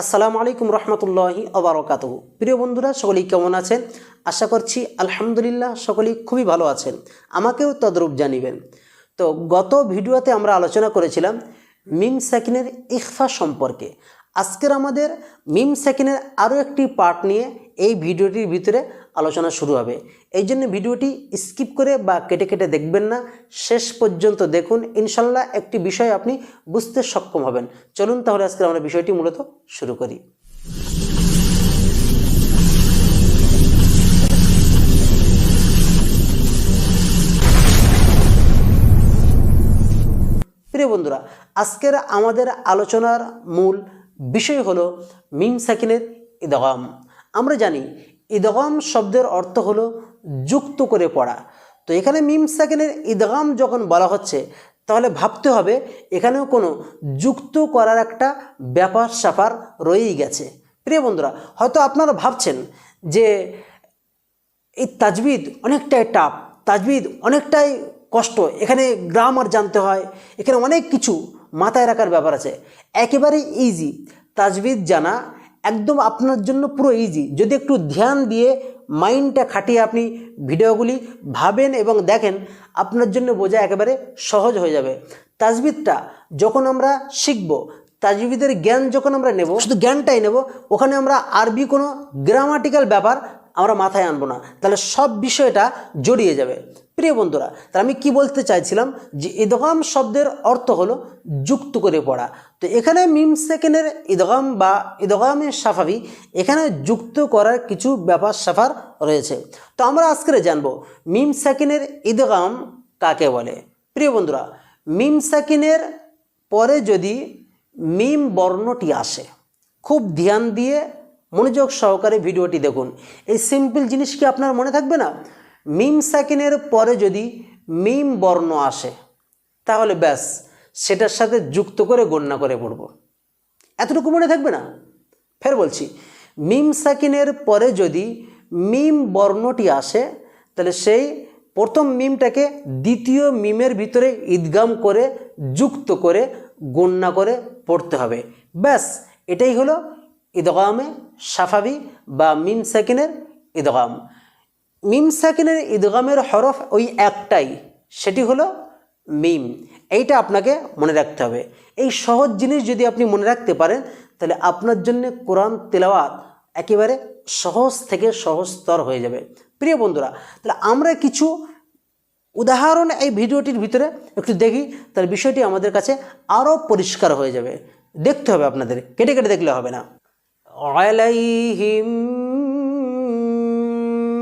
আসসালামু আলাইকুম রহমতুল্লাহি আবরকাত প্রিয় বন্ধুরা, সকলেই কেমন আছেন? আশা করছি আলহামদুলিল্লাহ সকলেই খুবই ভালো আছেন। আমাকেও তদ্রূপ জানিবেন। তো গত ভিডিওতে আমরা আলোচনা করেছিলাম মিম সাকিনের ইফা সম্পর্কে। আজকের আমাদের মিম সাকিনের আরও একটি পার্ট নিয়ে এই ভিডিওটির ভিতরে আলোচনা শুরু হবে। এই জন্য ভিডিওটি স্কিপ করে বা কেটে কেটে দেখবেন না। শেষ পর্যন্ত দেখুন। ইনশাল্লাহ একটি বিষয় আপনি বুঝতে সক্ষম হবেন। চলুন তাহলে আজকে আমরা বিষয়টি মূলত শুরু করি। প্রিয় বন্ধুরা, আজকের আমাদের আলোচনার মূল বিষয় হলো মিম সাকিনের ইদগাম। আমরা জানি ইদগাম শব্দের অর্থ হলো যুক্ত করে পড়া। তো এখানে মিম সাকিনের ইদগাম যখন বলা হচ্ছে, তাহলে ভাবতে হবে এখানেও কোনো যুক্ত করার একটা ব্যাপার স্যাপার রয়েই গেছে। প্রিয় বন্ধুরা, হয়তো আপনারা ভাবছেন যে এই তাজবিদ অনেকটাই টাফ, তাজবিদ অনেকটাই কষ্ট, এখানে গ্রামার জানতে হয়, এখানে অনেক কিছু মাথায় রাখার ব্যাপার আছে। একেবারেই ইজি তাজবিদ জানা একদম আপনার জন্য পুরো ইজি যদি একটু ধ্যান দিয়ে মাইন্ডটা খাটিয়ে আপনি ভিডিওগুলি ভাবেন এবং দেখেন, আপনার জন্য বোঝা একেবারে সহজ হয়ে যাবে। তাজবিদটা যখন আমরা শিখব, তাজবিদের জ্ঞান যখন আমরা নেব, শুধু জ্ঞানটাই নেব, ওখানে আমরা আরবি কোনো গ্রামাটিক্যাল ব্যাপার আমরা মাথায় আনব না। তাহলে সব বিষয়টা জড়িয়ে যাবে। প্রিয় বন্ধুরা, তাহলে আমি কি বলতে চাইছিলাম? যে ইদগাম শব্দের অর্থ হলো যুক্ত করে পড়া। তো এখানে মিম সেকেন্ডের ইদগাম বা ইদগামে সাফাবি এখানে যুক্ত করার কিছু ব্যাপার সাফার রয়েছে। তো আমরা আজকে জানব, মিম সেকেন্ডের ইদগাম কাকে বলে? প্রিয় বন্ধুরা, মিম সাকিনের পরে যদি মিম বর্ণটি আসে, খুব ধ্যান দিয়ে মনোযোগ সহকারে ভিডিওটি দেখুন। এই সিম্পল জিনিস কি আপনার মনে থাকবে না? মিম সাকিনের পরে যদি মিম বর্ণ আসে, তাহলে ব্যাস, সেটার সাথে যুক্ত করে গণ্য করে পড়ব। এতটুকু মনে থাকবে না? ফের বলছি মিম সাকিনের পরে যদি মিম বর্ণটি আসে, তাহলে সেই প্রথম মিমটাকে দ্বিতীয় মিমের ভিতরে ঈদগাম করে, যুক্ত করে, গণ্য করে পড়তে হবে। ব্যাস, এটাই হলো ঈদগামে সাফাবি বা মিম সাকিনের ঈদগাম মিম সাকিনের ঈদগামের হরফ ওই একটাই, সেটি হলো মিম। এইটা আপনাকে মনে রাখতে হবে। এই সহজ জিনিস যদি আপনি মনে রাখতে পারেন, তাহলে আপনার জন্য কোরআন তেলাওয়াত একেবারে সহজ থেকে সহজতর হয়ে যাবে। প্রিয় বন্ধুরা, তাহলে আমরা কিছু উদাহরণ এই ভিডিওটির ভিতরে একটু দেখি, তাহলে বিষয়টি আমাদের কাছে আরও পরিষ্কার হয়ে যাবে। দেখতে হবে আপনাদের, কেটে কেটে দেখলে হবে না। আলাইহিম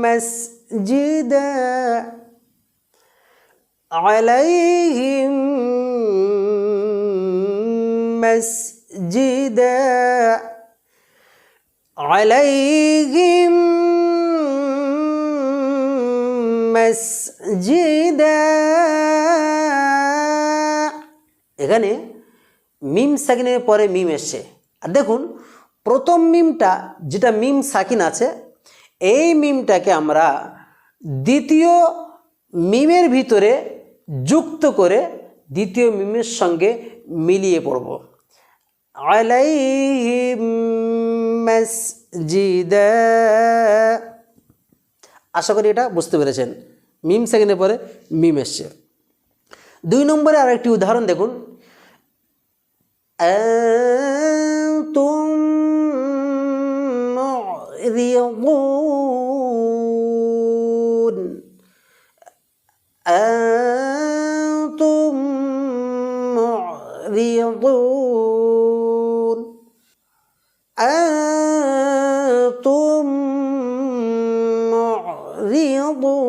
مسجدا عليهم مسجدا عليهم مسجدا এখানে মিম সাকিনের পরে মিম এসছে আর দেখুন প্রথম মিমটা, যেটা মিম সাকিন আছে, এই মিমটাকে আমরা দ্বিতীয় মিমের ভিতরে যুক্ত করে দ্বিতীয় মিমের সঙ্গে মিলিয়ে পড়ব। আলাইহিমসজিদা আশা করি এটা বুঝতে পেরেছেন। মিম সেকেন্ডের পরে মিম এসছে। দুই নম্বরে আর একটি উদাহরণ দেখুন। তো معرضون أنتم معرضون أنتم معرضون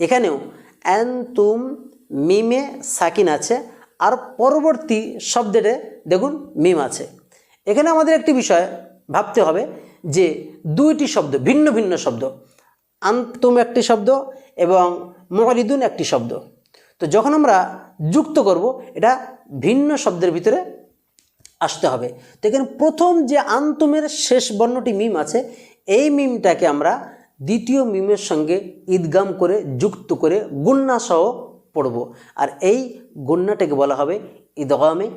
এখানেও অ্যান্তুম মিমে সাকিন আছে আর পরবর্তী শব্দে দেখুন মিম আছে এখানে আমাদের একটি বিষয় ভাবতে হবে যে দুইটি শব্দ, ভিন্ন ভিন্ন শব্দ, আন্তুম একটি শব্দ এবং মরিদুন একটি শব্দ। তো যখন আমরা যুক্ত করব, এটা ভিন্ন শব্দের ভিতরে আসতে হবে। তো এখানে প্রথম যে আন্তুমের শেষ বর্ণটি মিম আছে, এই মিমটাকে আমরা দ্বিতীয় মিমের সঙ্গে ঈদগাম করে, যুক্ত করে গুন্না সহ পড়ব। আর এই গুন্নাটাকে বলা হবে ঈদগামে।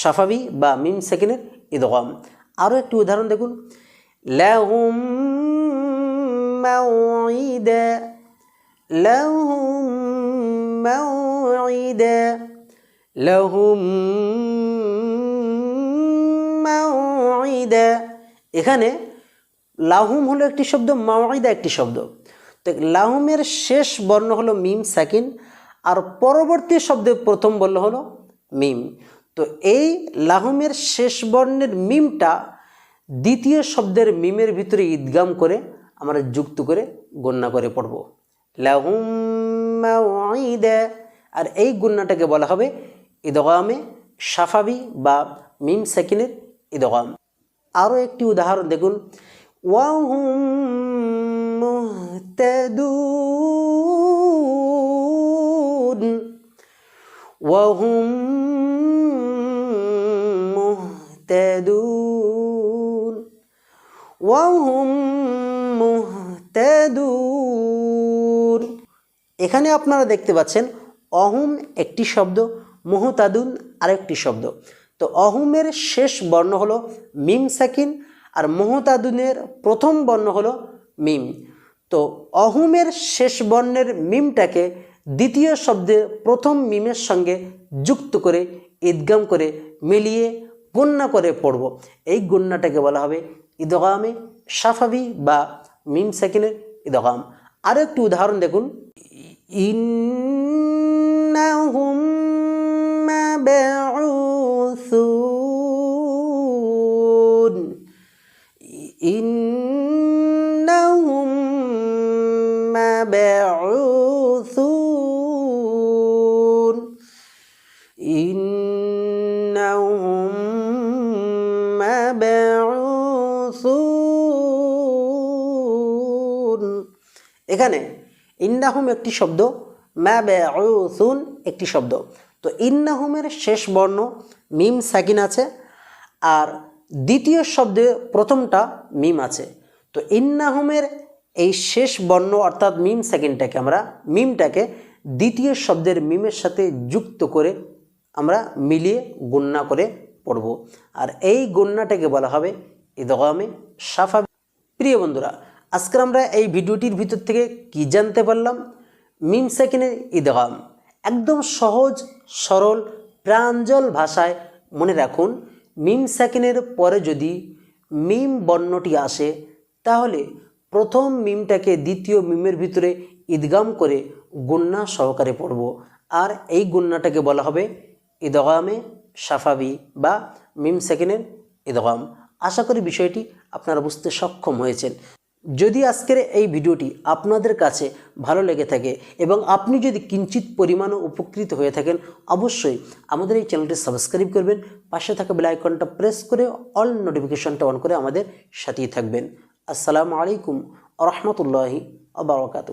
সাফাবি বা মিম সেকেন্ডের ইদগাম। আরও একটি উদাহরণ দেখুন। লাহুম লাহুম এখানে লাহুম হলো একটি শব্দ মাওয়াইদা একটি শব্দ। তো লাহুমের শেষ বর্ণ হলো মিম, সাকিন। আর পরবর্তী শব্দের প্রথম বর্ণ হলো মিম। তো এই লাহমের শেষ বর্ণের মিমটা দ্বিতীয় শব্দের মিমের ভিতরে ঈদগাম করে আমরা যুক্ত করে গণ্যা করে পড়ব। লাহুম আর এই গুন্নাটাকে বলা হবে ইদগামে সাফাবি বা মিম সাকিনের ইদগাম আরও একটি উদাহরণ দেখুন। ওয়াহুম ওয়াহুম মুহতাদুন। ওয়াহুম মুহতাদুন। এখানে আপনারা দেখতে পাচ্ছেন, অহুম একটি শব্দ, মুহতাদুন আরেকটি শব্দ। তো অহুমের শেষ বর্ণ হলো মিম সাকিন, আর মোহতাদুনের প্রথম বর্ণ হলো মিম। তো অহুমের শেষ বর্ণের মিমটাকে দ্বিতীয় শব্দে প্রথম মিমের সঙ্গে যুক্ত করে ঈদগাম করে মিলিয়ে গণ্যা করে পড়ব। এই গণ্যাটাকে বলা হবে ইদগামে সাফাবি বা মিম সাকিনের ইদগাম। আরও একটু উদাহরণ দেখুন। ইন্ ইন এখানে ইন্নাহুম একটি শব্দ ম্যা ম্যাবেউসুন একটি শব্দ। তো ইন্নাহুমের শেষ বর্ণ মিম সাকিন আছে, আর দ্বিতীয় শব্দে প্রথমটা মিম আছে। তো ইন্নাহুমের এই শেষ বর্ণ অর্থাৎ মিম সেকেন্ডটাকে আমরা, মিমটাকে দ্বিতীয় শব্দের মিমের সাথে যুক্ত করে আমরা মিলিয়ে গণ্যা করে পড়ব। আর এই গণ্যাটাকে বলা হবে ইদগামে সাফা প্রিয় বন্ধুরা আজকে আমরা এই ভিডিওটির ভিতর থেকে কি জানতে পারলাম? মিম সেকেন্ডের ইদগাম। একদম সহজ, সরল, প্রাঞ্জল ভাষায় মনে রাখুন মিম সেকেন্ডের পরে যদি মিম বর্ণটি আসে, তাহলে প্রথম মিমটাকে দ্বিতীয় মিমের ভিতরে ঈদগাম করে গুন্না সহকারে পড়ব। আর এই গুন্নাটাকে বলা হবে ঈদগামে সাফাবি বা মিম সেকেন্ডের ঈদগাম আশা করি বিষয়টি আপনারা বুঝতে সক্ষম হয়েছেন। যদি আজকের এই ভিডিওটি আপনাদের কাছে ভালো লেগে থাকে এবং আপনি যদি কিঞ্চিত পরিমাণও উপকৃত হয়ে থাকেন, অবশ্যই আমাদের এই চ্যানেলটি সাবস্ক্রাইব করবেন, পাশে থাকা বেল আইকনটা প্রেস করে অল নোটিফিকেশনটা অন করে আমাদের সাথেই থাকবেন। আসসালামু আলাইকুম রহমতুল্লাহি আবরকাতু